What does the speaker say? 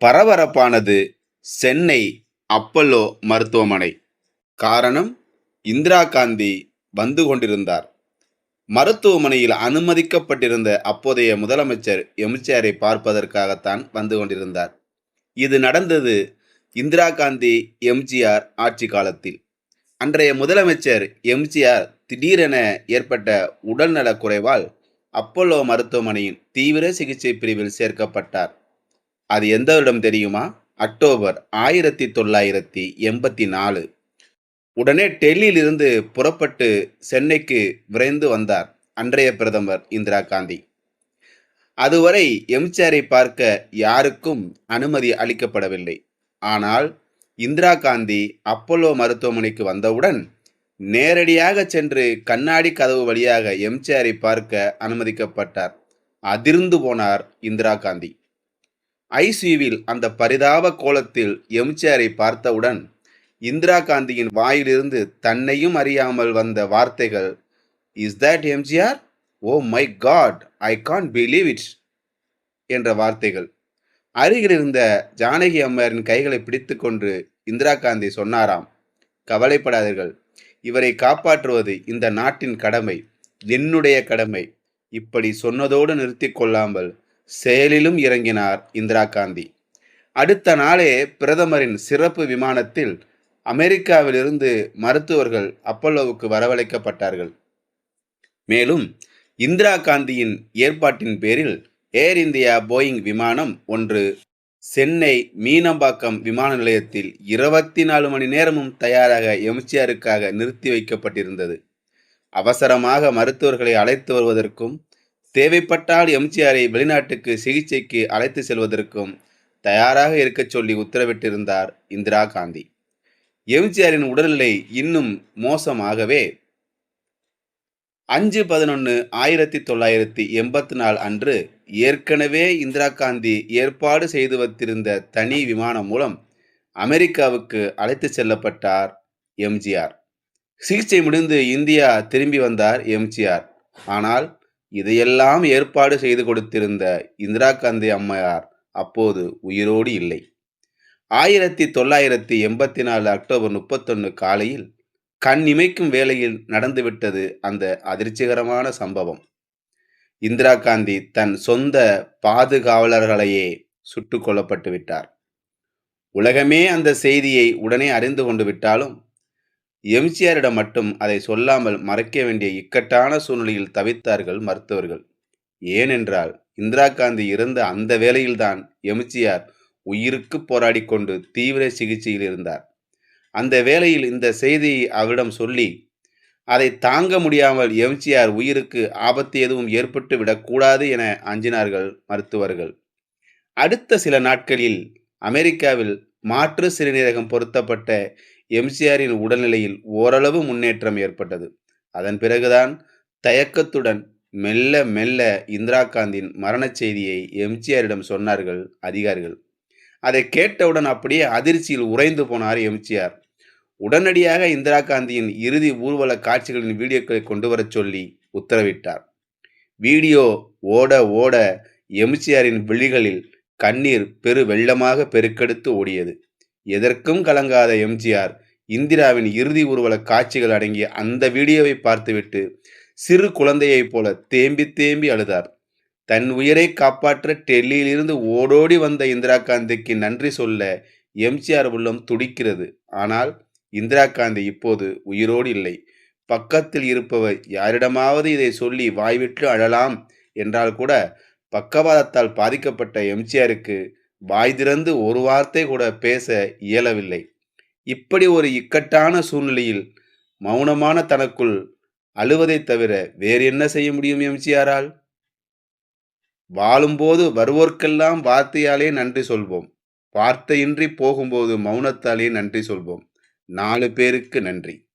பரபரப்பானது Chennai Apollo மருத்துவமனை. காரணம் இந்திரா காந்தி வந்து கொண்டிருந்தார். மருத்துவமனையில் அனுமதிக்கப்பட்டிருந்த அப்போதைய முதலமைச்சர் எம்ஜிஆரை பார்ப்பதற்காகத்தான் வந்து கொண்டிருந்தார். இது நடந்தது இந்திரா காந்தி எம்ஜிஆர் ஆட்சி காலத்தில். அன்றைய முதலமைச்சர் எம்ஜிஆர் திடீரென ஏற்பட்ட உடல்நலக் குறைவால் அப்பல்லோ மருத்துவமனையின் தீவிர சிகிச்சை பிரிவில் சேர்க்கப்பட்டார். அது எந்த வருடம் தெரியுமா? அக்டோபர் ஆயிரத்தி தொள்ளாயிரத்தி எண்பத்தி நாலு உடனே டெல்லியிலிருந்து புறப்பட்டு சென்னைக்கு விரைந்து வந்தார் அன்றைய பிரதமர் இந்திரா காந்தி. அதுவரை எம்ஜிஆரை பார்க்க யாருக்கும் அனுமதி அளிக்கப்படவில்லை. ஆனால் இந்திரா காந்தி அப்பல்லோ மருத்துவமனைக்கு வந்தவுடன் நேரடியாக சென்று கண்ணாடி கதவு வழியாக எம்ஜிஆரை பார்க்க அனுமதிக்கப்பட்டார். அதிர்ந்து போனார் இந்திரா காந்தி. ஐசியூவில் அந்த பரிதாப கோலத்தில் எம்ஜிஆரை பார்த்தவுடன் இந்திரா காந்தியின் வாயிலிருந்து தன்னையும் அறியாமல் வந்த வார்த்தைகள் is that MGR oh my god I can't believe it என்ற வார்த்தைகள். அருகில் இருந்த ஜானகி அம்மையாரின் கைகளை பிடித்துக்கொண்டு இந்திரா காந்தி சொன்னாராம் கவலைப்படாதீர்கள் இவரை காப்பாற்றுவது இந்த நாட்டின் கடமை என்னுடைய கடமை. இப்படி சொன்னதோடு நிறுத்தி கொள்ளாமல் செயலிலும் இறங்கினார் இந்திரா காந்தி. அடுத்த நாளே பிரதமரின் சிறப்பு விமானத்தில் அமெரிக்காவிலிருந்து மருத்துவர்கள் அப்பல்லோவுக்கு வரவழைக்கப்பட்டார்கள். மேலும் இந்திரா காந்தியின் ஏற்பாட்டின் பேரில் ஏர் இந்தியா போயிங் விமானம் ஒன்று சென்னை மீனம்பாக்கம் விமான நிலையத்தில் இருபத்தி நாலு மணி நேரமும் தயாராக எம்ஜிஆருக்காக நிறுத்தி வைக்கப்பட்டிருந்தது. அவசரமாக மருத்துவர்களை அழைத்து வருவதற்கும் தேவைப்பட்டால் எம்ஜிஆரை வெளிநாட்டுக்கு சிகிச்சைக்கு அழைத்து செல்வதற்கும் தயாராக இருக்கச் சொல்லி உத்தரவிட்டிருந்தார் இந்திரா காந்தி. எம்ஜிஆரின் உடல்நிலை இன்னும் மோசமாகவே அஞ்சு பதினொன்று ஆயிரத்தி தொள்ளாயிரத்தி எண்பத்தி நாலு அன்று ஏற்கனவே இந்திரா காந்தி ஏற்பாடு செய்து வைத்திருந்த தனி விமானம் மூலம் அமெரிக்காவுக்கு அழைத்து செல்லப்பட்டார் எம்ஜிஆர். சிகிச்சை முடிந்து இந்தியா திரும்பி வந்தார் எம்ஜிஆர். ஆனால் இதையெல்லாம் ஏற்பாடு செய்து கொடுத்திருந்த இந்திரா காந்தி அம்மையார் அப்போது உயிரோடு இல்லை. ஆயிரத்தி தொள்ளாயிரத்தி எண்பத்தி நாலு அக்டோபர் முப்பத்தொன்று காலையில் கண் இமைக்கும் வேளையில் நடந்துவிட்டது அந்த அதிர்ச்சிகரமான சம்பவம். இந்திரா காந்தி தன் சொந்த பாதுகாவலர்களையே சுட்டு கொல்லப்பட்டு விட்டார். உலகமே அந்த செய்தியை உடனே அறிந்து கொண்டு விட்டாலும் எம்ஜிஆரிடம் மட்டும் அதை சொல்லாமல் மறைக்க வேண்டிய இக்கட்டான சூழ்நிலையில் தவித்தார்கள் மருத்துவர்கள். ஏனென்றால் இந்திரா காந்தி இருந்த அந்த வேளையில்தான் எம்ஜிஆர் உயிருக்கு போராடி கொண்டு தீவிர சிகிச்சையில் இருந்தார். அந்த வேளையில் இந்த செய்தியை அவரிடம் சொல்லி அதை தாங்க முடியாமல் எம்ஜிஆர் உயிருக்கு ஆபத்து எதுவும் ஏற்பட்டு விடக்கூடாது என அஞ்சினார்கள் மருத்துவர்கள். அடுத்த சில நாட்களில் அமெரிக்காவில் மாற்று சிறுநீரகம் பொருத்தப்பட்ட எம்ஜிஆரின் உடல்நிலையில் ஓரளவு முன்னேற்றம் ஏற்பட்டது. அதன் பிறகுதான் தயக்கத்துடன் மெல்ல மெல்ல இந்திரா காந்தின் மரணச் செய்தியை எம்ஜிஆரிடம் சொன்னார்கள் அதிகாரிகள். அதை கேட்டவுடன் அப்படியே அதிர்ச்சியில் உறைந்து போனார் எம்ஜிஆர் உடனடியாக இந்திரா காந்தியின் இறுதி ஊர்வல காட்சிகளின் வீடியோக்களை கொண்டு வரச் சொல்லி உத்தரவிட்டார். வீடியோ ஓட ஓட எம்ஜிஆரின் விழிகளில் கண்ணீர் பெரு வெள்ளமாக பெருக்கெடுத்து ஓடியது. எதற்கும் கலங்காத எம்ஜிஆர். இந்திராவின் இறுதி ஊர்வல காட்சிகள் அடங்கிய அந்த வீடியோவை பார்த்துவிட்டு சிறு குழந்தையைப் போல தேம்பி தேம்பி அழுதார். தன் உயிரை காப்பாற்ற டெல்லியிலிருந்து ஓடோடி வந்த இந்திரா காந்திக்கு நன்றி சொல்ல எம்ஜிஆர் உள்ளம் துடிக்கிறது. ஆனால் இந்திரா காந்தி இப்போது உயிரோடு இல்லை. பக்கத்தில் இருப்பவர் யாரிடமாவது இதை சொல்லி வாய்விட்டு அழலாம் என்றால் கூட பக்கவாதத்தால் பாதிக்கப்பட்ட எம்ஜிஆருக்கு வாய் திறந்து ஒரு வார்த்தை கூட பேச இயலவில்லை. இப்படி ஒரு இக்கட்டான சூழ்நிலையில் மௌனமான தனக்குள் அழுவதைத் தவிர வேறு என்ன செய்ய முடியும் எம்ஜிஆரால்? வாழும்போது வருவோர்க்கெல்லாம் வார்த்தையாலே நன்றி சொல்வோம். வார்த்தையின்றி போகும்போது மௌனத்தாலே நன்றி சொல்வோம். நாலு பேருக்கு நன்றி.